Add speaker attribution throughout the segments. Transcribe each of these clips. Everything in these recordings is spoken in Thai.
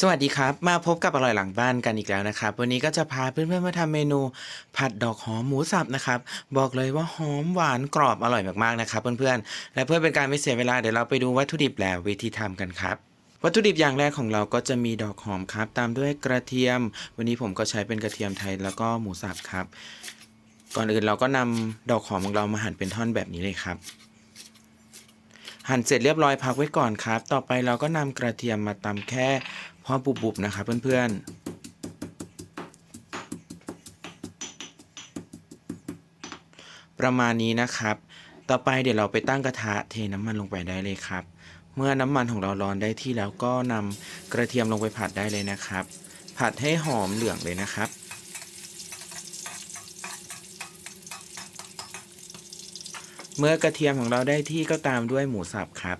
Speaker 1: สวัสดีครับ มาพบกับอร่อยหลังบ้านกันอีกแล้วนะครับ วันนี้ก็จะพาเพื่อนๆมาทำเมนูผัดดอกหอมหมูสับนะครับ บอกเลยว่าหอมหวานกรอบอร่อยมากๆนะครับ เพื่อนๆ และเพื่อเป็นการไม่เสียเวลาเดี๋ยวเราไปดูวัตถุดิบและวิธีทำกันครับวัตถุดิบอย่างแรกของเราก็จะมีดอกหอมครับ ตามด้วยกระเทียม วันนี้ผมก็ใช้เป็นกระเทียมไทยแล้วก็หมูสับครับ ก่อนอื่นเราก็นำดอกหอมของเรามาหั่นเป็นท่อนแบบนี้เลยครับหั่นเสร็จเรียบร้อยพักไว้ก่อนครับ ต่อไปเราก็นำกระเทียมมาตำแค่ พอบุบๆนะครับเพื่อนๆประมาณนี้นะครับ ต่อไปเดี๋ยวเราไปตั้งกระทะเทน้ำมันลงไปได้เลยครับ เมื่อน้ำมันของเราร้อนได้ที่แล้วก็นำกระเทียมลงไปผัดได้เลยนะครับ ผัดให้หอมเหลืองเลยนะครับ เมื่อกระเทียมของเราได้ที่ก็ตามด้วยหมูสับครับ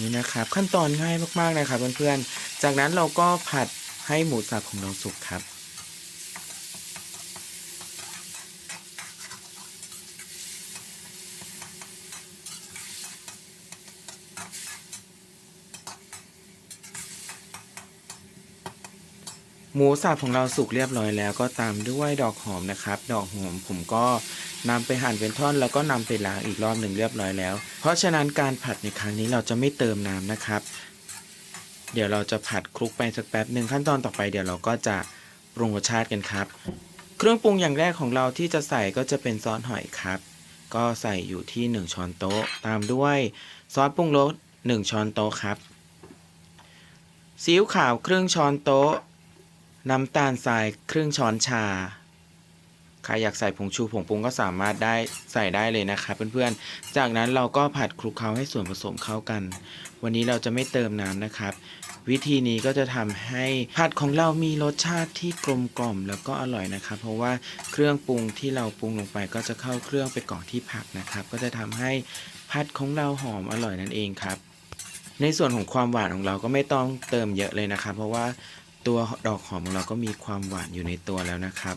Speaker 1: นี่นะครับ ขั้นตอนง่ายมากๆนะครับเพื่อนๆ จากนั้นเราก็ผัดให้หมูสับของเราสุกครับ หมูสับของเราสุกเรียบร้อยแล้วก็ตามด้วยดอกหอมนะครับ ดอกหอมผมก็นำไปหั่นเป็นท่อนแล้วก็นำไปล้างอีกรอบหนึ่งเรียบร้อยแล้ว เพราะฉะนั้นการผัดในครั้งนี้เราจะไม่เติมน้ำนะครับ เดี๋ยวเราจะผัดคลุกไปสักแป๊บหนึ่งขั้นตอนต่อไปเดี๋ยวเราก็จะปรุงรสชาติกันครับ เครื่องปรุงอย่างแรกของเราที่จะใส่ก็จะเป็นซอสหอยครับ ก็ใส่อยู่ที่ 1 ช้อนโต๊ะ ตามด้วยซอสปรุงรส1ช้อนโต๊ะครับซีอิ๊วขาวครึ่งช้อนโต๊ะ น้ำตาลทรายครึ่งช้อนชา ใครอยากใส่ผงชูผงปรุงก็สามารถได้ใส่ได้เลยนะครับเพื่อนๆ จากนั้นเราก็ผัดคลุกเคล้าให้ส่วนผสมเข้ากัน วันนี้เราจะไม่เติมน้ำนะครับ วิธีนี้ก็จะทำให้ผัดของเรามีรสชาติที่กลมกล่อมแล้วก็อร่อยนะครับ เพราะว่าเครื่องปรุงที่เราปรุงลงไปก็จะเข้าเครื่องไปก่อนที่ผักนะครับ ก็จะทำให้ผัดของเราหอมอร่อยนั่นเองครับ ในส่วนของความหวานของเราก็ไม่ต้องเติมเยอะเลยนะครับ เพราะว่า ตัวดอกหอมของเราก็มีความหวานอยู่ในตัวแล้วนะครับ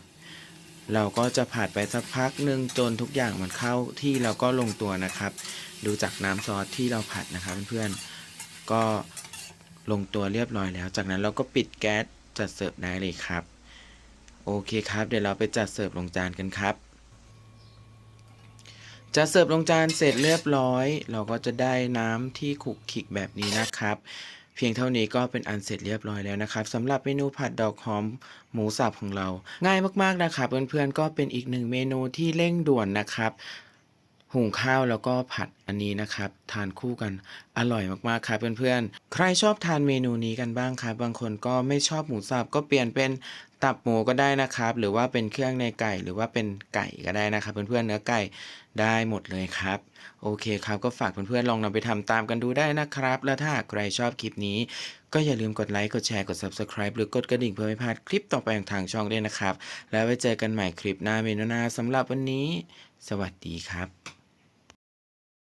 Speaker 1: เราก็จะผัดไปสักพักหนึ่งจนทุกอย่างมันเข้าที่เราก็ลงตัวนะครับ ดูจากน้ำซอสที่เราผัดนะครับเพื่อนๆก็ลงตัวเรียบร้อยแล้ว จากนั้นเราก็ปิดแก๊สจัดเสิร์ฟได้เลยครับ โอเคครับ เดี๋ยวเราไปจัดเสิร์ฟลงจานกันครับจะเสิร์ฟลงจานเสร็จเรียบร้อย เราก็จะได้น้ำที่ขุกขลิกแบบนี้นะครับ เพียงเท่านี้ก็เป็นอันเสร็จเรียบร้อยแล้วนะครับสำหรับเมนูผัดดอกหอมหมูสับของเรา ง่ายมากๆนะครับเพื่อนๆก็เป็นอีกหนึ่งเมนูที่เร่งด่วนนะครับ หุงข้าวแล้วก็ผัดอันนี้นะครับทานคู่กัน อร่อยมากๆครับเพื่อนๆ ใครชอบทานเมนูนี้กันบ้างครับบางคนก็ไม่ชอบหมูสับก็เปลี่ยนเป็นตับหมูก็ได้นะครับ หรือว่าเป็นเครื่องในไก่หรือว่าเป็นไก่ก็ได้นะครับ เพื่อนๆเนื้อไก่ได้หมดเลยครับ โอเคครับก็ฝากเพื่อนๆลองนำไปทำตามกันดูได้นะครับ แล้วถ้าใครชอบคลิปนี้ ก็อย่าลืมกดไลค์กดแชร์กด subscribe หรือกดกระดิ่งเพื่อไม่พลาดคลิปต่อไปของทางช่องด้วยนะครับ แล้วไว้เจอกันใหม่คลิปหน้าเมนูหน้าสำหรับวันนี้ สวัสดีครับ